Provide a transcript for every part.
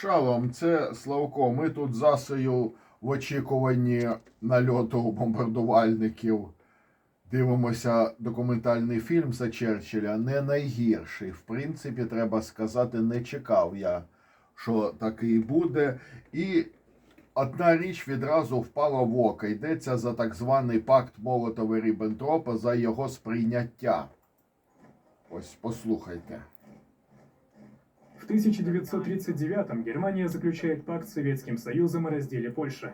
Шалом, це Славко. Ми тут з Асею в очікуванні нальоту бомбардувальників. Дивимося документальний фільм за Черчилля. Не найгірший. В принципі, треба сказати, не чекав я, що такий буде. І одна річ відразу впала в око. Йдеться за так званий пакт Молотова Ріббентропа, за його сприйняття. Ось послухайте. В 1939-м Германия заключает пакт с Советским Союзом о разделе Польши.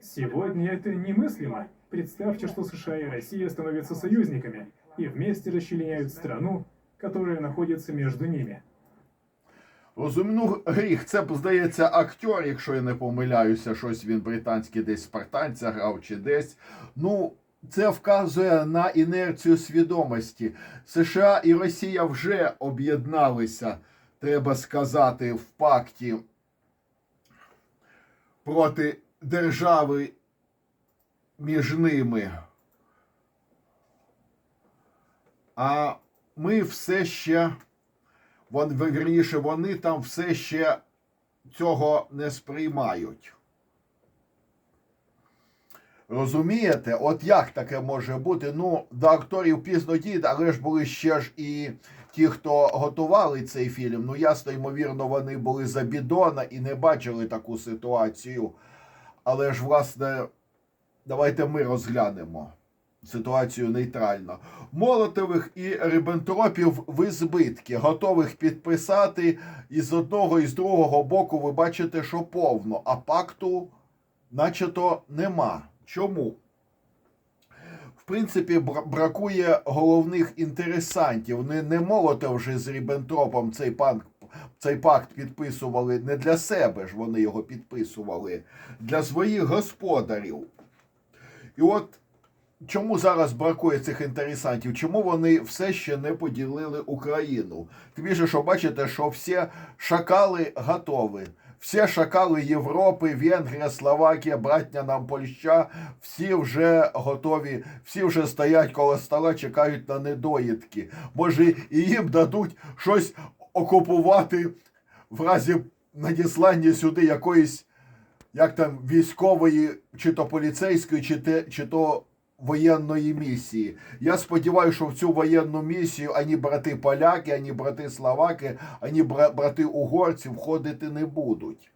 Сегодня это немыслимо. Представьте, что США и Россия становятся союзниками и вместе расчленяют страну, которая находится между ними. Розумну гріх, це здається актер, якщо я не помиляюся, щось він британський десь спартанця грав чи десь. Ну, це вказує на інерцію свідомості. США і Росія вже об'єдналися, треба сказати, в пакті проти держави між ними. А ми все ще. Вон, вірніше, вони там все ще цього не сприймають. Розумієте, от як таке може бути? Ну, до акторів пізно дійде, але ж були ще ж і ті, хто готували цей фільм. Ну, ясно, ймовірно, вони були за бідона і не бачили таку ситуацію. Але ж, власне, давайте ми розглянемо ситуацію нейтрально. Молотових і Риббентропів в збитки, готових підписати і з одного і з другого боку ви бачите, що повно, а пакту начебто нема. Чому? Принципі, бракує головних інтересантів. Не, не Молотов вже з Ріббентропом цей панк. Цей пакт підписували не для себе ж вони його підписували, для своїх господарів. І от Чому зараз бракує цих інтересантів? Чому вони все ще не поділили Україну? Тим більше, що бачите, що всі шакали готові. Всі шакали Європи, Венгрія, Словакія, братня нам Польща, всі вже готові, всі вже стоять коло стола, чекають на недоїдки. Може, і їм дадуть щось окупувати в разі надіслання сюди якоїсь, як там, військової, чи то поліцейської, чи, те, чи то воєнної місії. Я сподіваюся, що в цю воєнну місію ані брати поляки, ані брати словаки, ані брати угорці входити не будуть.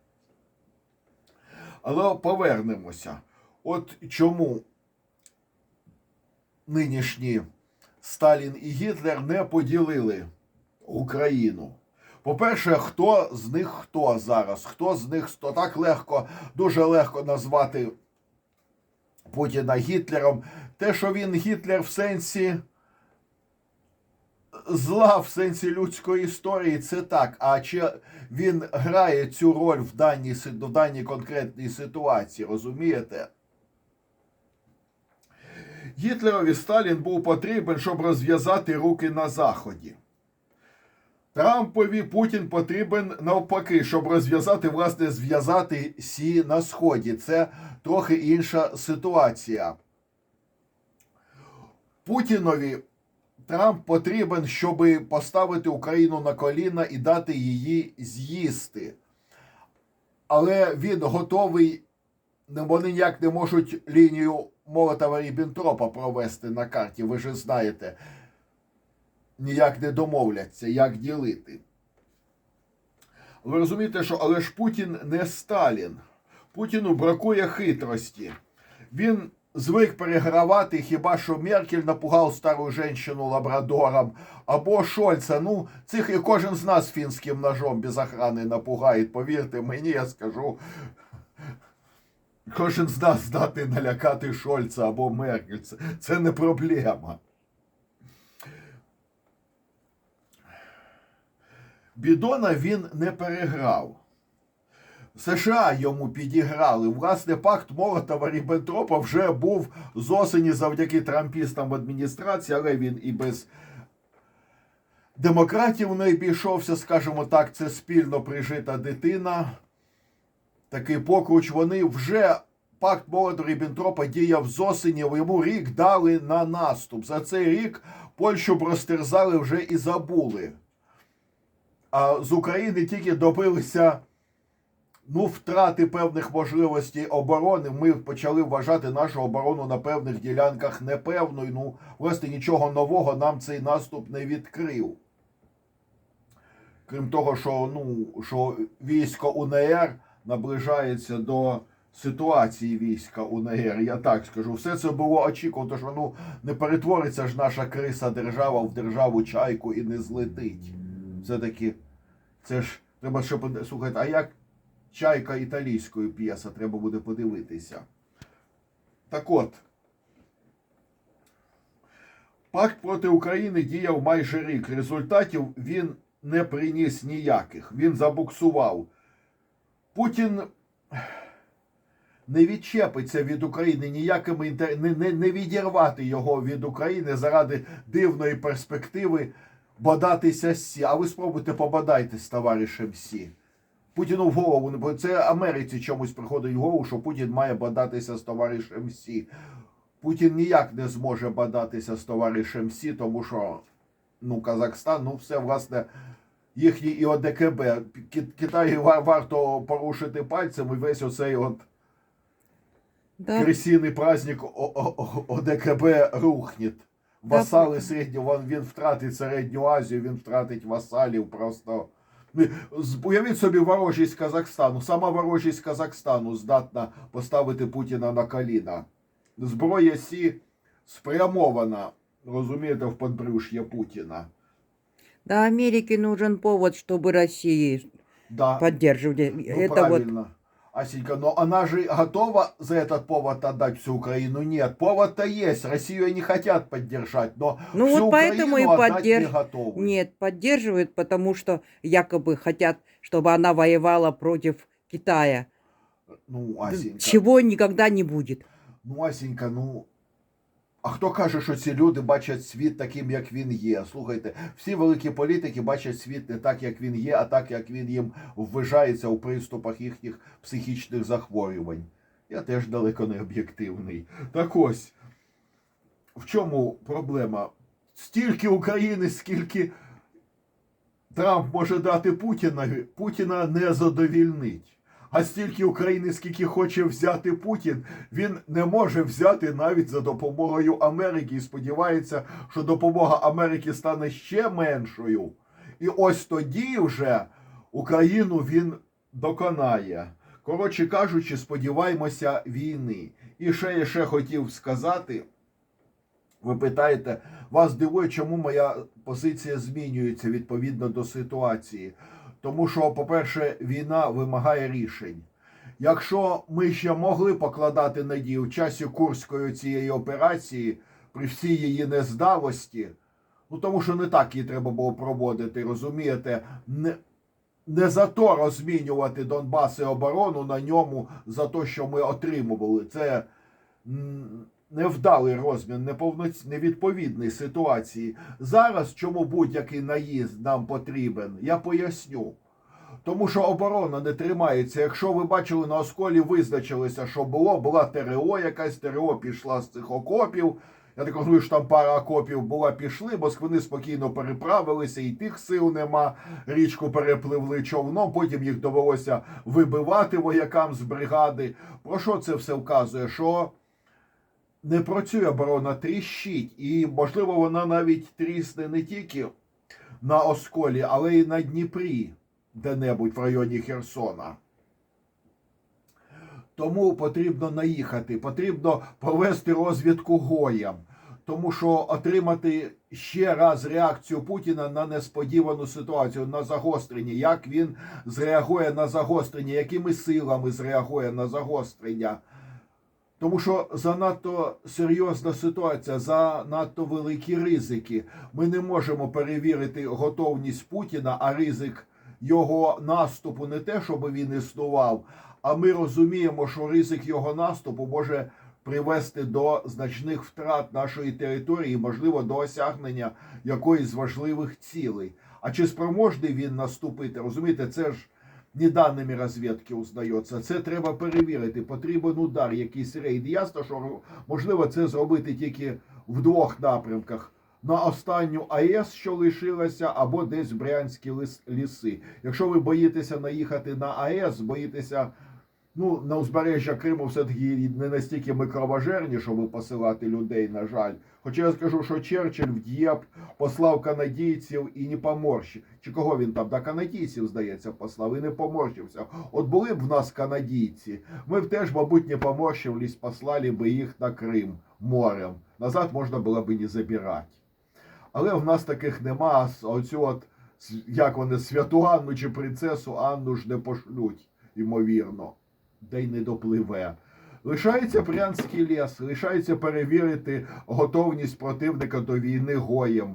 Але повернемося. От чому нинішні Сталін і Гітлер не поділили Україну. По-перше, хто з них хто зараз? Хто з них хто? Так легко, дуже легко назвати Путіна Гітлером. Те, що він Гітлер в сенсі зла, в сенсі людської історії, це так. А чи він грає цю роль в даній, в даній конкретній ситуації, розумієте? Гітлерові Сталін був потрібен, щоб розв'язати руки на Заході. Трампові Путін потрібен навпаки, щоб розв'язати, власне, зв'язати сі на сході. Це трохи інша ситуація. Путінові Трамп потрібен, щоб поставити Україну на коліна і дати її з'їсти. Але він готовий, вони ніяк не можуть лінію Молотова Ріббентропа провести на карті, ви ж знаєте ніяк не домовляться, як ділити. Ви розумієте, що але ж Путін не Сталін. Путіну бракує хитрості. Він звик перегравати, хіба що Меркель напугав стару жінку лабрадором, або Шольца. Ну, цих і кожен з нас фінським ножом без охрани напугає. Повірте мені, я скажу. Кожен з нас здатний налякати Шольца або Меркель. Це, це не проблема. Бідона він не переграв. США йому підіграли. Власне, пакт Молотова Ріббентропа вже був з осені завдяки трампістам в адміністрації, але він і без демократів не обійшовся, скажімо так, це спільно прижита дитина. Такий покруч. Вони вже пакт Молотова Ріббентропа діяв з осені, йому рік дали на наступ. За цей рік Польщу б розтерзали вже і забули. А з України тільки добилися ну, втрати певних можливостей оборони, ми почали вважати нашу оборону на певних ділянках непевною. Ну, власне, нічого нового нам цей наступ не відкрив. Крім того, що, ну, що військо УНР наближається до ситуації війська УНР, я так скажу. Все це було очікувано, що ну, не перетвориться ж наша криса держава в державу чайку і не злетить. Все-таки це ж треба, щоб слухайте, а як чайка італійської п'єса, треба буде подивитися. Так от. Пакт проти України діяв майже рік. Результатів він не приніс ніяких. Він забуксував. Путін не відчепиться від України ніякими інтер... не, не, не відірвати його від України заради дивної перспективи бодатися Сі. А ви спробуйте побадайтесь з товаришем Сі. Путіну в голову бо це Америці чомусь приходить в голову, що Путін має бадатися з товаришем Сі. Путін ніяк не зможе бадатися з товаришем Сі, тому що ну, Казахстан, ну все, власне, їхній і ОДКБ. Китаю варто порушити пальцем і весь оцей от Да, крысиный праздник ОДКБ рухнет. Васали середні, він, він втратить середню Азію, він втратить васалів просто. Ну, з- Уявіть собі ворожість Казахстану. Сама ворожість Казахстану здатна поставити Путіна на коліна. Зброя Сі спрямована, розумієте, в подбрюш'я Путіна. да, Америке нужен повод, чтобы России Да. поддерживали. Ну, Это вот правильно. Асенька, но она же готова за этот повод отдать всю Украину? Нет, повод-то есть. Россию не хотят поддержать, но Ну всю вот поэтому и Украину отдать поддерж- не готовы. нет, поддерживают, потому что якобы хотят, чтобы она воевала против Китая. Ну, Асенька, Чего никогда не будет. ну, Асенька, ну. А хто каже, що ці люди бачать світ таким, як він є? Слухайте, всі великі політики бачать світ не так, як він є, а так, як він їм ввижається у приступах їхніх психічних захворювань. Я теж далеко не об'єктивний. Так ось, в чому проблема? Стільки України, скільки Трамп може дати Путіна, Путіна не задовільнить. А стільки України, скільки хоче взяти Путін, він не може взяти навіть за допомогою Америки і сподівається, що допомога Америки стане ще меншою. І ось тоді вже Україну він доконає. Коротше кажучи, сподіваємося війни. І ще я ще хотів сказати. Ви питаєте, вас дивує, чому моя позиція змінюється відповідно до ситуації. Тому що, по-перше, війна вимагає рішень. Якщо ми ще могли покладати надію в часі Курської цієї операції, при всій її нездавості, ну тому що не так її треба було проводити, розумієте, не, не за то розмінювати Донбас і оборону на ньому за те, що ми отримували. Це невдалий розмін, неповноць... невідповідний ситуації. Зараз чому будь-який наїзд нам потрібен, я поясню. Тому що оборона не тримається. Якщо ви бачили на осколі, визначилося, що було, була ТРО, якась ТРО пішла з цих окопів. Я так розумію, що там пара окопів була, пішли, бо вони спокійно переправилися, і тих сил нема. Річку перепливли човном, потім їх довелося вибивати воякам з бригади. Про що це все вказує? Що не працює оборона, тріщить, і можливо вона навіть трісне не тільки на осколі, але й на Дніпрі, де-небудь в районі Херсона. Тому потрібно наїхати, потрібно провести розвідку гоям, тому що отримати ще раз реакцію Путіна на несподівану ситуацію, на загострення, як він зреагує на загострення, якими силами зреагує на загострення. Тому що занадто серйозна ситуація, занадто великі ризики. Ми не можемо перевірити готовність Путіна, а ризик його наступу не те, щоб він існував, а ми розуміємо, що ризик його наступу може привести до значних втрат нашої території, можливо, до осягнення якоїсь важливих цілей. А чи спроможний він наступити? Розумієте, це ж не даними розвідки узнається. Це треба перевірити. Потрібен удар, якийсь рейд. Ясно, що можливо це зробити тільки в двох напрямках. на останню АЕС, що лишилася, або десь в Брянські ліси. Якщо ви боїтеся наїхати на АЕС, боїтеся. Ну, на узбережжя Криму все-таки не настільки ми кровожерні, щоб посилати людей, на жаль. Хоча я скажу, що Черчилль в Д'єп послав канадійців і не поморщив. Чи кого він там? Да канадійців, здається, послав і не поморщився. От були б в нас канадійці, ми б теж, мабуть, не поморщились, послали би їх на Крим морем. Назад можна було б не забирати. Але в нас таких нема. а Оцю от, як вони, святу Анну чи принцесу Анну ж не пошлють, ймовірно, де й не допливе. Лишається Брянський ліс, лишається перевірити готовність противника до війни гоєм,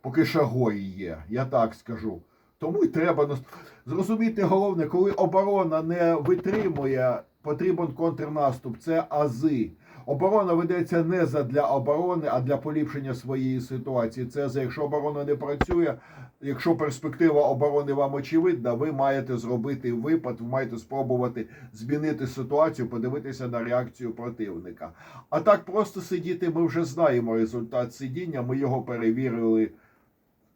поки ще гої є, я так скажу. Тому й треба зрозуміти головне, коли оборона не витримує, потрібен контрнаступ. Це ази. Оборона ведеться не задля оборони, а для поліпшення своєї ситуації. Це за якщо оборона не працює, якщо перспектива оборони вам очевидна, ви маєте зробити випад, ви маєте спробувати змінити ситуацію, подивитися на реакцію противника. А так просто сидіти, ми вже знаємо результат сидіння, ми його перевірили.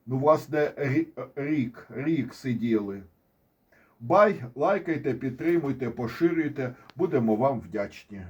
Ну, власне, рік, рік сиділи. Бай, лайкайте, підтримуйте, поширюйте. Будемо вам вдячні.